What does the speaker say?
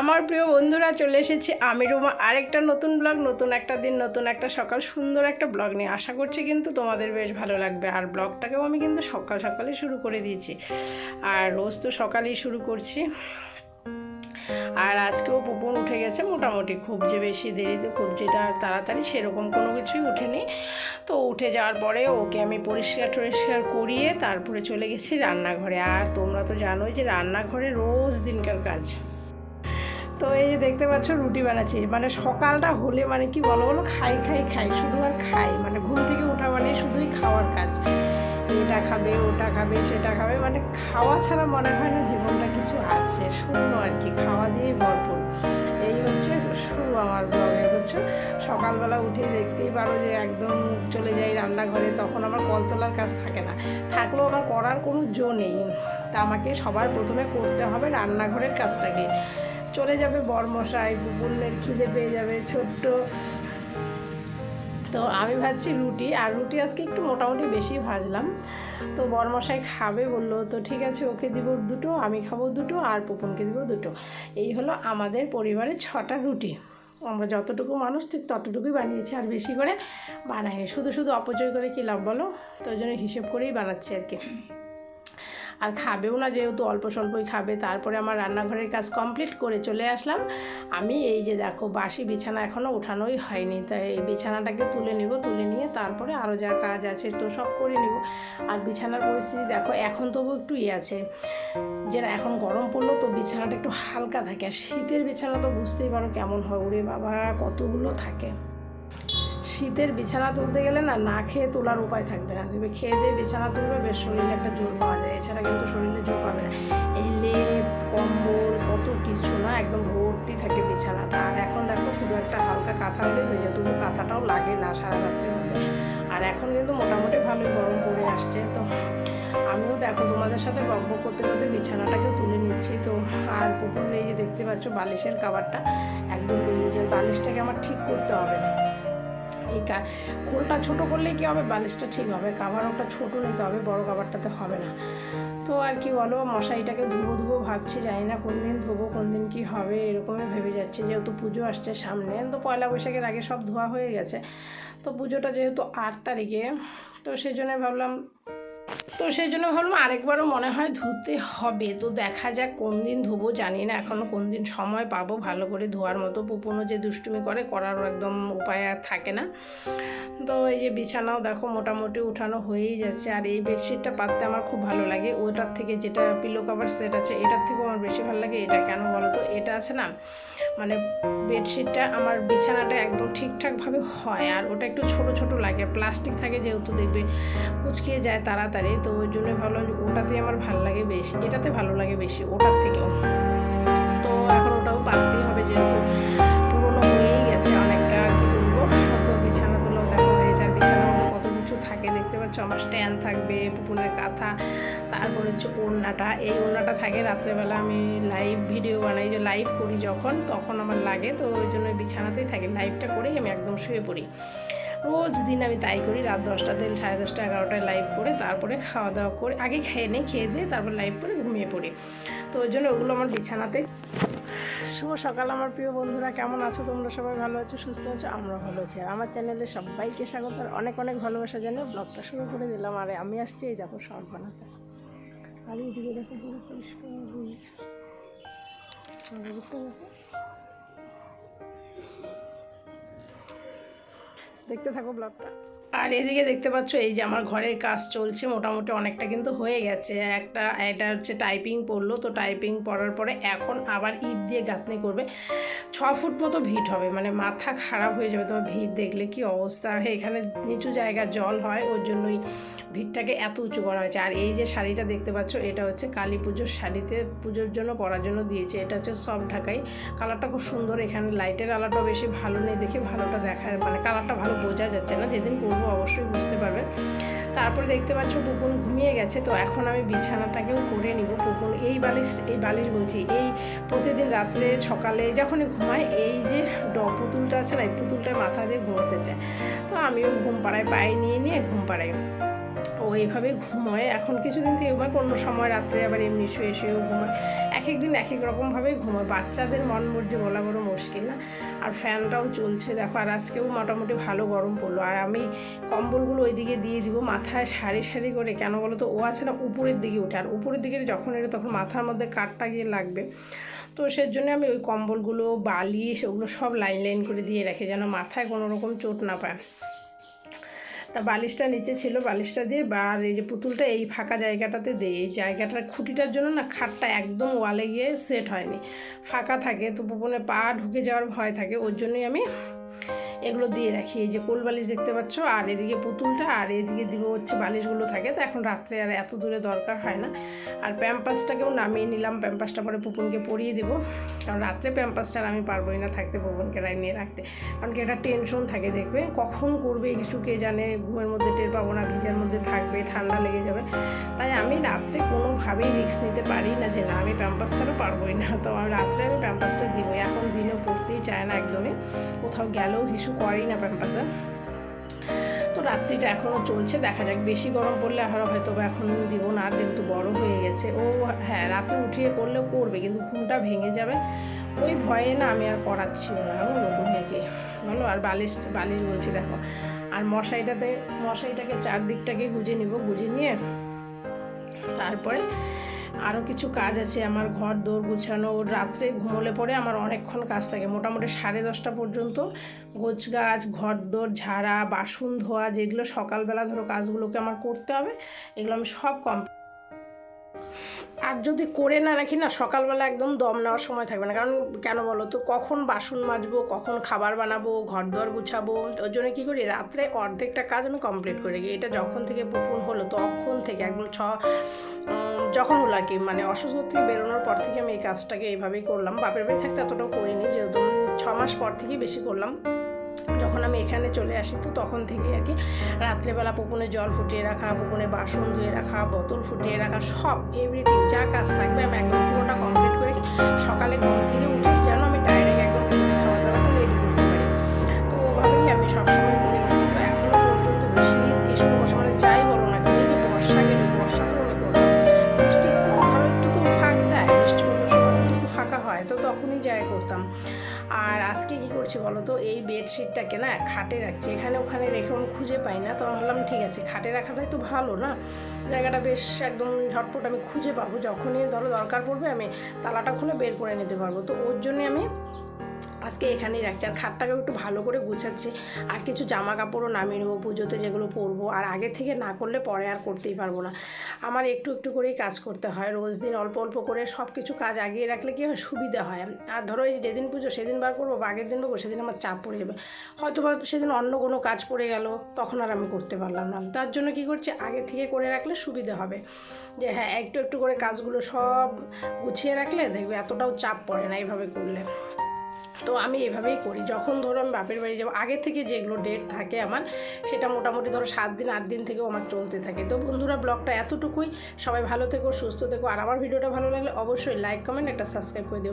আমার প্রিয় বন্ধুরা, চলে এসেছি আমি রুমা। আরেকটা নতুন ব্লগ নতুন একটা দিন, নতুন একটা সকাল, সুন্দর একটা ব্লগ নিয়ে। আশা করছি কিন্তু তোমাদের বেশ ভালো লাগবে। আর ব্লগটাকেও আমি কিন্তু সকাল সকালে শুরু করে দিয়েছি। আর রোজ তো সকালেই শুরু করছি। আর আজকেও পুপন উঠে গেছে মোটামুটি। খুব যে বেশি দেরিতে, খুব যেটা তাড়াতাড়ি সেরকম কোনো কিছুই উঠেনি। তো উঠে যাওয়ার পরে ওকে আমি পরিষ্কার টরিষ্কার করিয়ে তারপরে চলে গেছি রান্নাঘরে। আর তোমরা তো জানোই যে রান্নাঘরে রোজ দিনকার কাজ। তো এই যে দেখতে পাচ্ছ রুটি বানাচ্ছি। মানে সকালটা হলে মানে কি বলো বলো? খাই খাই খাই, শুধু আর খাই। মানে ঘুম থেকে ওঠা মানে শুধুই খাওয়ার কাজ। এটা খাবে, ওটা খাবে, সেটা খাবে। মানে খাওয়া ছাড়া মনে হয় না জীবনটা কিছু আছে। শূন্য আর কি, খাওয়া দিয়ে ভরপুর। এই হচ্ছে শুরু আমার ব্লগের হচ্ছে সকালবেলা উঠে দেখতেই পারো যে একদম চলে যাই রান্নাঘরে, তখন আমার কল তোলার কাজ থাকে না। থাকলেও আমার করার কোনো জো নেই। তা আমাকে সবার প্রথমে করতে হবে রান্নাঘরের কাজটাকে। চলে যাবে বরমশাই বুবুলের খিদে পেয়ে যাবে ছোট্ট। তো আমি ভাবছি রুটি, আর রুটি আজকে একটু মোটামুটি বেশি ভাজলাম। তো বরমশাই খাবে বলল, তো ঠিক আছে, ওকে দিব দুটো, আমি খাব দুটো, আর পুপনকে দিব দুটো। এই হলো আমাদের পরিবারের ছটা রুটি। আমরা যতটুকু মানুষ, ঠিক ততটুকুই বানিয়েছি, আর বেশি করে বানাইনি। শুধু শুধু অপচয় করে কী লাভ বলো? তো ওই জন্য হিসেব করেই বানাচ্ছি আর কি। আর খাবেও না যেহেতু অল্প স্বল্পই খাবে, তারপরে আমার রান্নাঘরের কাজ কমপ্লিট করে চলে আসলাম। আমি এই যে দেখো, বাসি বিছানা এখনও উঠানোই হয়নি, তাই এই বিছানাটাকে তুলে নিব, তুলে নিয়ে তারপরে আরও যা কাজ আছে তো সব করে নিব। আর বিছানার পরিস্থিতি দেখো, এখন তবু একটু ইয়ে আছে। যে না, এখন গরম পড়ল তো বিছানাটা একটু হালকা থাকে, আর শীতের বিছানা তো বুঝতেই পারো কেমন হয়, ওরে বাবা, কতগুলো থাকে। শীতের বিছানা তুলতে গেলে না না খেয়ে তোলার উপায় থাকবে না। তুমি খেয়ে দিয়ে বিছানা তুলবে, বেশ শরীরে একটা জোর পাওয়া যায়। এছাড়া কিন্তু শরীরে জোর পাবে না। এই লেপ, কম্বল, কত কিছু না, একদম ভর্তি থাকে বিছানাটা। আর এখন দেখো, শুধু একটা হালকা কাঁথা হলে হয়ে যায়, তবু কাঁথাটাও লাগে না সারা রাত্রের মধ্যে। আর এখন কিন্তু মোটামুটি ভালোই গরম পড়ে আসছে। তো আমিও দেখো, তোমাদের সাথে গল্প করতে করতে বিছানাটাকেও তুলে নিচ্ছি। তো আর পুকুরে এই যে দেখতে পাচ্ছ, বালিশের কাবারটা, একদম বেরিয়ে যায় বালিশটাকে আমার ঠিক করতে হবে। এই কোলটা ছোট করলে কি হবে? বালিশটা ঠিক হবে। কাভার ওটা ছোট নিতে হবে, বড় কাভারটাতে হবে না। তো আর কি বলো, মশারিটাকে ধুবো ধুবো ভাবছি, জানি না কোন দিন ধুবো, কোন দিন কি হবে, এরকমই ভেবে যাচ্ছে। যেহেতু পুজো আসছে সামনে, তো পয়লা বৈশাখের আগে সব ধোয়া হয়ে গেছে। তো পুজোটা যেহেতু আট তারিখে, তো সেই জন্য ভাবলাম তো সেই জন্য ভাবলাম আরেকবারও মনে হয় ধুতে হবে। তো দেখা যাক কোন দিন ধোবো, জানি না এখনও কোন দিন সময় পাবো। ভালো করে ধোয়ার মতো পুপনো যে দুষ্টুমি করে, করারও একদম উপায় আর থাকে না। তো এই যে বিছানাও দেখো মোটামুটি উঠানো হয়েই যাচ্ছে। আর এই বেডশিটটা পাততে আমার খুব ভালো লাগে। ওটার থেকে যেটা পিলো কাভার সেট আছে, এটার থেকেও আমার বেশি ভালো লাগে। এটা কেন বলো তো? এটা আছে না মানে বেডশিটটা আমার বিছানাটা একদম ঠিকঠাকভাবে হয় আর ওটা একটু ছোট ছোট লাগে। প্লাস্টিক থাকে যেহেতু দেখবে কুচকিয়ে যায় তাড়াতাড়ি, তো ওই জন্য ভালো ওটাতে আমার ভালো লাগে বেশি, এটাতে ভালো লাগে বেশি, ওটার থেকেও। দেখতে আমার স্ট্যান্ড থাকবে পুপুনের কাঁথা, তারপর হচ্ছে ওড়নাটা। এই ওড়নাটা থাকে রাত্রেবেলা আমি লাইভ ভিডিও বানাই, যে লাইভ করি যখন, তখন আমার লাগে, তো ওই জন্য বিছানাতেই থাকে। লাইভটা করেই আমি একদম শুয়ে পড়ি। রোজ দিন আমি তাই করি, রাত দশটাতে সাড়ে দশটা এগারোটায় লাইভ করে, তারপরে খাওয়া দাওয়া করে, আগে খেয়ে নিই, খেয়ে দিয়ে তারপর লাইভ করে ঘুমিয়ে পড়ি। তো ওই জন্য ওগুলো আমার বিছানাতে শুভ সকাল আমার প্রিয় বন্ধুরা, কেমন আছো? তোমরা সবাই ভালো আছো, সুস্থ আছো? আমরা ভালো আছি। আর আমার চ্যানেলে সবাইকে স্বাগত, আর অনেক অনেক ভালোবাসা জানিয়ে ব্লগটা শুরু করে দিলাম। আর আমি আসছি, এই দেখো শর্ট বানাতে। আর এইদিকে দেখো, পুরো পরিষ্কার দেখতে থাকো ব্লগটা। আর এদিকে দেখতে পাচ্ছ এই যে আমার ঘরের কাজ চলছে, মোটামুটি অনেকটা কিন্তু হয়ে গেছে। একটা, এটা হচ্ছে টাইপিং পড়ল, তো টাইপিং পড়ার পরে এখন আবার ইট দিয়ে গাঁথনি করবে। ছ ফুট মতো ভিট হবে মানে মাথা খারাপ হয়ে যাবে তোমার ভিড় দেখলে, কি অবস্থা? এখানে নিচু জায়গা জল হয় ওর জন্যই ভিড়টাকে এত উঁচু করা হয়েছে। আর এই যে শাড়িটা দেখতে পাচ্ছ, এটা হচ্ছে কালী পুজোর শাড়িতে পুজোর জন্য পরার জন্য দিয়েছে। এটা হচ্ছে সব ঢাকাই। কালারটা খুব সুন্দর, এখানে লাইটের আলোটাও বেশি ভালো নেই দেখে, ভালোটা দেখায় মানে কালারটা ভালো বোঝা যাচ্ছে না। যেদিন পরবো অবশ্যই বুঝতে পারবে। তারপরে দেখতে পাচ্ছ পুকুন ঘুমিয়ে গেছে, তো এখন আমি বিছানাটাকেও করে নিব। পুকুন এই বালিশ এই বালিশ বলছি, এই প্রতিদিন রাত্রে, সকালে যখনই ঘুমায়, এই যে ড, পুতুলটা আছে না, এই পুতুলটা মাথা দিয়ে ঘুমোতে চায়। তো আমিও ঘুম পাড়ায়, পায়ে নিয়ে নিয়ে ঘুম পাড়াই। ও এইভাবে ঘুমোয়। এখন কিছুদিন থেকে ঘুমায় অন্য সময় রাত্রে আবার এমনি শুয়ে শুয়েও ঘুমায়। এক এক দিন এক এক রকমভাবেই ঘুমায়। বাচ্চাদের মন মর্জি বলা বড় মুশকিল না। আর ফ্যানটাও চলছে, দেখো। আর আজকেও মোটামুটি ভালো গরম পড়ল। আর আমি কম্বলগুলো ওইদিকে দিয়ে দিব, মাথায় সারি সারি করে। কেন বলো তো? ও আছে না উপরের দিকে ওঠে আর উপরের দিকে যখন এটা তখন মাথার মধ্যে কাঠটা গিয়ে লাগবে। তো সেজন্য আমি ওই কম্বলগুলো, বালিশ, ওগুলো সব লাইন লাইন করে দিয়ে রাখি যেন মাথায় কোনো রকম চোট না পায়। তা বালিশটা নিচে ছিল, বালিশটা দিয়ে আর এই যে পুতুলটা এই ফাঁকা জায়গাটাতে দেয় এই জায়গাটার খুঁটিটার জন্য না খাটটা একদম ওয়ালে গিয়ে সেট হয়নি। ফাঁকা থাকে তো পুপনে পা ঢুকে যাওয়ার ভয় থাকে, ওর জন্যই আমি এগুলো দিয়ে রাখি। এই যে কোল বালিশ দেখতে পাচ্ছ, আর এদিকে পুতুলটা, আর এদিকে দিব হচ্ছে বালিশগুলো থাকে। তো এখন রাত্রে আর এত দূরে দরকার হয় না। আর প্যাম্পাসটাকেও নামিয়ে নিলাম, প্যাম্পাসটা পরে পুপনকে পরিয়ে দেবো। কারণ রাত্রে প্যাম্পাস ছাড়া আমি পারবোই না থাকতে পুপনকে রায় নিয়ে রাখতে। কারণ কি একটা টেনশন থাকে দেখবে। কখন করবে কিছু কে জানে, ঘুমের মধ্যে টের পাবো না, ভিজার মধ্যে থাকবে, ঠান্ডা লেগে যাবে। তাই আমি রাত্রে কোনোভাবেই রিস্ক নিতে পারি না যে না, আমি প্যাম্পাস ছাড়া পারবোই না। তো আমি রাত্রে আমি প্যাম্পাসটা দিবই। এখন দিনেও চায় না একদমই। কোথাও গেলেও হিসু করেই না প্যাম্পাসে তো রাত্রিটা এখনও চলছে, দেখা যাক। বেশি গরম পড়লে আর হয়তো এখন দিব না, আর যেহেতু বড় হয়ে গেছে। ও হ্যাঁ রাত্রে উঠিয়ে করলেও করবে, কিন্তু ঘুমটা ভেঙে যাবে। ওই ভয়ে না আমি আর করাচ্ছি না বলো ঘুমিয়েকে বলো, আর বালিশ বালিশ বলছি, দেখো। আর মশারিটাতে মশারিটাকে চারদিকটাকে গুজে নিব, গুজে নিয়ে তারপরে আরও কিছু কাজ আছে, আমার ঘর, দৌড় গুছানো, ওর রাত্রে ঘুমোলে পরে আমার অনেকক্ষণ কাজ থাকে, মোটামুটি সাড়ে দশটা পর্যন্ত গোছ গাছ, ঘর দৌড়, ঝাড়া, বাসন ধোয়া, যেগুলো সকালবেলা ধরো কাজগুলোকে আমার করতে হবে, এগুলো আমি সব কম আর যদি করে না রাখি না, সকালবেলা একদম দম নেওয়ার সময় থাকবে না। কারণ কেন বলো তো, কখন বাসন মাজবো, কখন খাবার বানাবো ঘর দর গুছাবো ওর জন্য কী করি, রাত্রে অর্ধেকটা কাজ আমি কমপ্লিট করে রাখি। এটা যখন থেকে পুপুন হলো, তখন থেকে একদম ছ যখন হলো আর কি মানে অসুস্থ থেকে বেরোনোর পর থেকে আমি এই কাজটাকে এইভাবেই করলাম। বাপের বাড়ি থাকতে এতটাও করিনি, যেহেতু ছ মাস পর থেকেই বেশি করলাম। আমি এখানে চলে আসি তো তখন থেকে আর কি। রাত্রেবেলা পুকুনে জল ফুটিয়ে রাখা, পুকুনে বাসন ধুয়ে রাখা, বোতল ফুটিয়ে রাখা, সব এভরিথিং যা কাজ থাকবে আমি একদম পুরোটা কমপ্লিট করে। সকালে ঘুম থেকে উঠে। যেন আমি ডাইরেক্ট একদম পুকুনে খাওয়া দাওয়াটা রেডি করতে পারি। তো ওভাবেই আমি সবসময় করে গেছি। তো এখনও পর্যন্ত বেশি গ্রীষ্ম বর্ষা মানে যাই বলো না কেন, এই যে বর্ষা গেলে বর্ষা তো বৃষ্টি ধরো একটু তো ফাঁক দেয়, বৃষ্টি পড়ার সময় ফাঁকা হয়, তো তখনই যাই করতাম। আর আজকে কি করছি বলো তো? এই বেডশিটটাকে না খাটে রাখছি। এখানে ওখানে রেখে আমি খুঁজে পাই না, তো ভাবলাম ঠিক আছে, খাটে রাখাটাই তো ভালো না? জায়গাটা বেশ একদম ঝটপট আমি খুঁজে পাবো। যখনই ধরো দরকার পড়বে আমি তালাটা খুলে বের করে নিতে পারব। তো ওর জন্যে আমি আজকে এখানেই রাখছি। আর খাটটাকেও একটু ভালো করে গুছাচ্ছি। আর কিছু জামা কাপড়ও নামিয়ে নেব, পুজোতে যেগুলো পরবো। আর আগে থেকে না করলে পরে আর করতেই পারব না। আমার একটু একটু করেই কাজ করতে হয়। রোজ দিন অল্প অল্প করে সব কিছু কাজ আগিয়ে রাখলে কি হয়? সুবিধা হয়। আর ধরো এই যেদিন পুজো সেদিন বার করব, বা আগের দিন করব, সেদিন আমার চাপ পড়ে যাবে। হয়তো বা সেদিন অন্য কোনো কাজ পড়ে গেল, তখন আর আমি করতে পারলাম না। তার জন্য কি করছি? আগে থেকে করে রাখলে সুবিধা হবে। যে হ্যাঁ একটু একটু করে কাজগুলো সব গুছিয়ে রাখলে দেখবে এতটাও চাপ পড়ে না এইভাবে করলে। তো আমি এভাবেই করি। যখন ধরো আমি বাপের বাড়ি যাব, আগে থেকে যেগুলো ডেট থাকে আমার, সেটা মোটামুটি ধরো সাত দিন, আট দিন থেকেও আমার চলতে থাকে। তো বন্ধুরা, ব্লগটা এতটুকুই। সবাই ভালো থেকো, সুস্থ থেকো। আর আমার ভিডিওটা ভালো লাগলে অবশ্যই লাইক কমেন্ট একটা সাবস্ক্রাইব করে দিও।